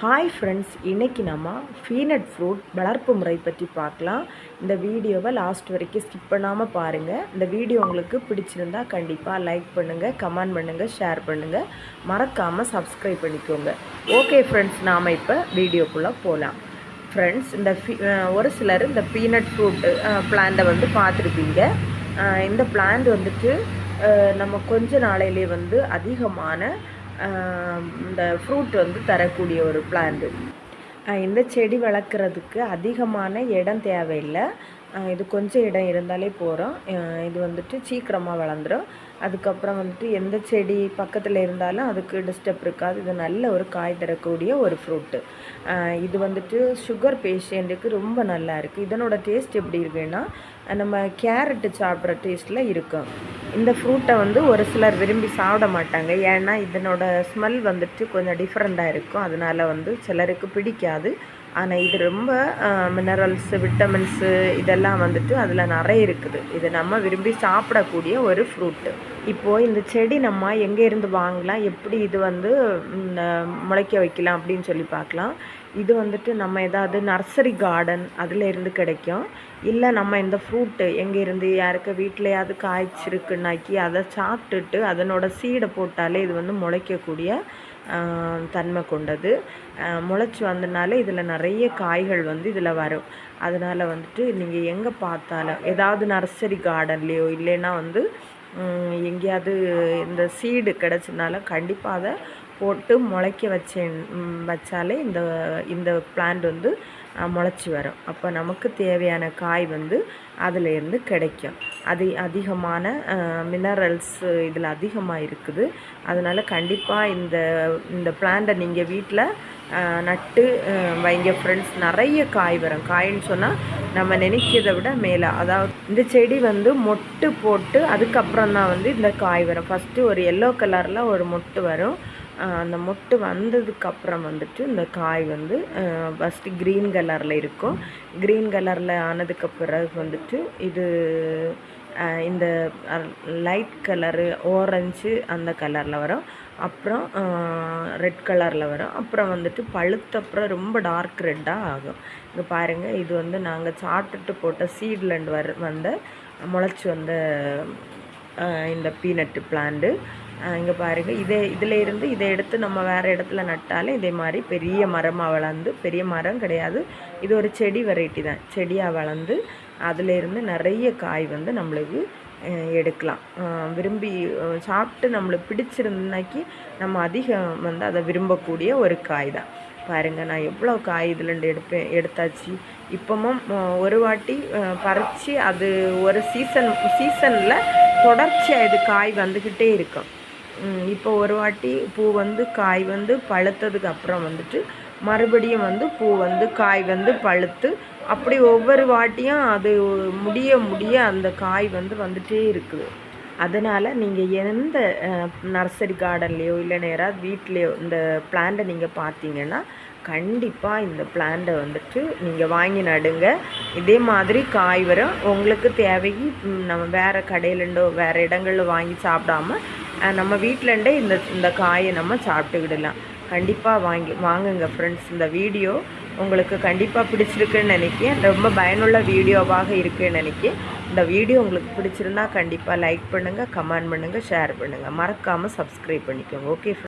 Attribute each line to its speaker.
Speaker 1: Hi friends இன்றைக்கி நம்ம peanut fruit வளர்ப்பு முறை பற்றி பார்க்கலாம். இந்த வீடியோவை லாஸ்ட் வரைக்கும் ஸ்கிப் பண்ணாமல் பாருங்கள் இந்த வீடியோ உங்களுக்கு பிடிச்சிருந்தா கண்டிப்பாக லைக் பண்ணுங்கள் கமெண்ட் பண்ணுங்கள் ஷேர் பண்ணுங்கள் மறக்காமல் சப்ஸ்கிரைப் பண்ணிக்கோங்க. ஓகே ஃப்ரெண்ட்ஸ் நாம் இப்போ வீடியோக்குள்ளே போகலாம் ஃப்ரெண்ட்ஸ் இந்த ஒரு சிலர் இந்த பீனட் ஃப்ரூட்டு பிளான்ட்டை வந்து பார்த்துருப்பீங்க. இந்த பிளான்ட் வந்துட்டு நம்ம கொஞ்ச நாளையிலே வந்து அதிகமான இந்த ஃப்ரூட் வந்து தரக்கூடிய ஒரு பிளான்ட் இந்த செடி வளர்க்குறதுக்கு அதிகமான இடம் தேவையில்லை. இது கொஞ்சம் இடம் இருந்தாலே போகிறோம் இது வந்துட்டு சீக்கிரமாக வளர்ந்துடும் அதுக்கப்புறம் வந்துட்டு எந்த செடி பக்கத்தில் இருந்தாலும் அதுக்கு டிஸ்டர்ப் இருக்காது. இது நல்ல ஒரு காய் தரக்கூடிய ஒரு ஃப்ரூட்டு இது வந்துட்டு சுகர் பேஷண்ட்டுக்கு ரொம்ப நல்லா இருக்குது இதனோட டேஸ்ட் எப்படி இருக்குன்னா நம்ம கேரட்டு சாப்பிட்ற டேஸ்ட்டில் இருக்கும். இந்த ஃப்ரூட்டை வந்து ஒரு சிலர் விரும்பி சாப்பிட மாட்டாங்க. ஏன்னா இதனோட ஸ்மெல் வந்துட்டு கொஞ்சம் டிஃப்ரெண்ட்டாக இருக்கும். அதனால வந்து சிலருக்கு பிடிக்காது. ஆனால் இது ரொம்ப மினரல்ஸு விட்டமின்ஸு இதெல்லாம் வந்துட்டு அதில் நிறைய இருக்குது. இது நம்ம விரும்பி சாப்பிடக்கூடிய ஒரு ஃப்ரூட்டு இப்போது இந்த செடி நம்ம எங்கே இருந்து வாங்கலாம்? எப்படி இது வந்து முளைக்க வைக்கலாம் அப்படின்னு சொல்லி பார்க்கலாம். இது வந்துட்டு நம்ம ஏதாவது நர்சரி கார்டன் அதில் இருந்து கிடைக்கும். இல்லை நம்ம இந்த ஃப்ரூட்டு எங்கே இருந்து யாருக்கு வீட்டிலையாவது காய்ச்சிருக்குன்னாக்கி அதை சாப்பிட்டுட்டு அதனோட சீடை போட்டாலே இது வந்து முளைக்கக்கூடிய தன்மை கொண்டது. முளைச்சி வந்தனால இதில் நிறைய காய்கள் வந்து இதில் வரும். அதனால் வந்துட்டு நீங்கள் எங்கே பார்த்தாலும் ஏதாவது நர்சரி கார்டன்லேயோ இல்லைன்னா வந்து எங்கேயாவது இந்த சீடு கிடச்சதுனால கண்டிப்பாக அதை போட்டு முளைக்க வச்சேன் வச்சாலே இந்த இந்த பிளான்ட் வந்து முளைச்சி வரும். அப்போ நமக்கு தேவையான காய் வந்து அதிலேருந்து கிடைக்கும். அது அதிகமான மினரல்ஸ் இதில் அதிகமாக இருக்குது. அதனால் கண்டிப்பாக இந்த இந்த பிளான்ட்டை நீங்கள் வீட்டில் நட்டு வைங்க ஃப்ரெண்ட்ஸ் நிறைய காய் வரும். காயின்னு சொன்னால் நம்ம நினைக்கிறதை விட மேலே. அதாவது இந்த செடி வந்து மொட்டு போட்டு அதுக்கப்புறம் தான் வந்து இந்த காய் வரும். ஃபஸ்ட்டு ஒரு எல்லோ கலரில் ஒரு மொட்டு வரும். அந்த மொட்டு வந்ததுக்கப்புறம் வந்துட்டு இந்த காய் வந்து ஃபஸ்ட்டு க்ரீன் கலரில் இருக்கும். க்ரீன் கலரில் ஆனதுக்கு பிறகு வந்துட்டு இது இந்த லைட் கலரு ஆரஞ்சு அந்த கலரில் வரும். அப்புறம் ரெட் கலரில் வரும். அப்புறம் வந்துட்டு பழுத்தப்புறம் ரொம்ப டார்க் ரெட்டாக ஆகும். இங்கே பாருங்கள் இது வந்து நாங்கள் சாப்பிட்டுட்டு போட்ட சீட்லேருந்து வர வந்த முளைச்சி வந்த இந்த பீனட்டு பிளான்ட்டு இங்கே பாருங்கள் இதே இதில் இருந்து இதை எடுத்து நம்ம வேறு இடத்துல நட்டாலே இதே மாதிரி பெரிய மரமாக வளர்ந்து பெரிய மரம் கிடையாது. இது ஒரு செடி வெரைட்டி தான். செடியாக வளர்ந்து அதிலேருந்து நிறைய காய் வந்து நம்மளுக்கு எடுக்கலாம். விரும்பி சாப்பிட்டு நம்மளுக்கு பிடிச்சிருந்தாக்கி நம்ம அதிகம் வந்து அதை விரும்பக்கூடிய ஒரு காய் தான். பாருங்கள் நான் எவ்வளோ காய் இதுலேருந்து எடுப்பேன் எடுத்தாச்சு. இப்போமும் ஒரு வாட்டி பறித்து அது ஒரு சீசன் சீசனில் தொடர்ச்சியாக இது காய் வந்துக்கிட்டே இருக்கும். இப்போ ஒரு வாட்டி பூ வந்து காய் வந்து பழுத்ததுக்கு அப்புறம் வந்துட்டு மறுபடியும் வந்து பூ வந்து காய் வந்து பழுத்து அப்படி ஒவ்வொரு வாட்டியும் அது முடிய முடிய அந்த காய் வந்து வந்துட்டே இருக்குது. அதனால் நீங்கள் எந்த நர்சரி கார்டன்லேயோ இல்லை நேராக வீட்லேயோ இந்த பிளான்ட்டை நீங்கள் பார்த்தீங்கன்னா கண்டிப்பாக இந்த பிளான்ட்டை வந்துட்டு நீங்கள் வாங்கி நடுங்க. இதே மாதிரி காய் வரும். உங்களுக்கு தேவைக்கு நம்ம வேறு கடையிலேருந்தோ வேறு இடங்களில் வாங்கி சாப்பிடாம நம்ம வீட்டிலேருந்தே இந்த இந்த காயை நம்ம சாப்பிட்டுக்கிடலாம். கண்டிப்பாக வாங்கி வாங்குங்க ஃப்ரெண்ட்ஸ் இந்த வீடியோ உங்களுக்கு கண்டிப்பாக பிடிச்சிருக்குன்னு நினைக்கிறேன். ரொம்ப பயனுள்ள வீடியோவாக இருக்குன்னு நினைக்கிறேன். இந்த வீடியோ உங்களுக்கு பிடிச்சிருந்தா கண்டிப்பாக லைக் பண்ணுங்கள் கமெண்ட் பண்ணுங்கள் ஷேர் பண்ணுங்கள் மறக்காமல் சப்ஸ்கிரைப் பண்ணிக்கோங்க. ஓகே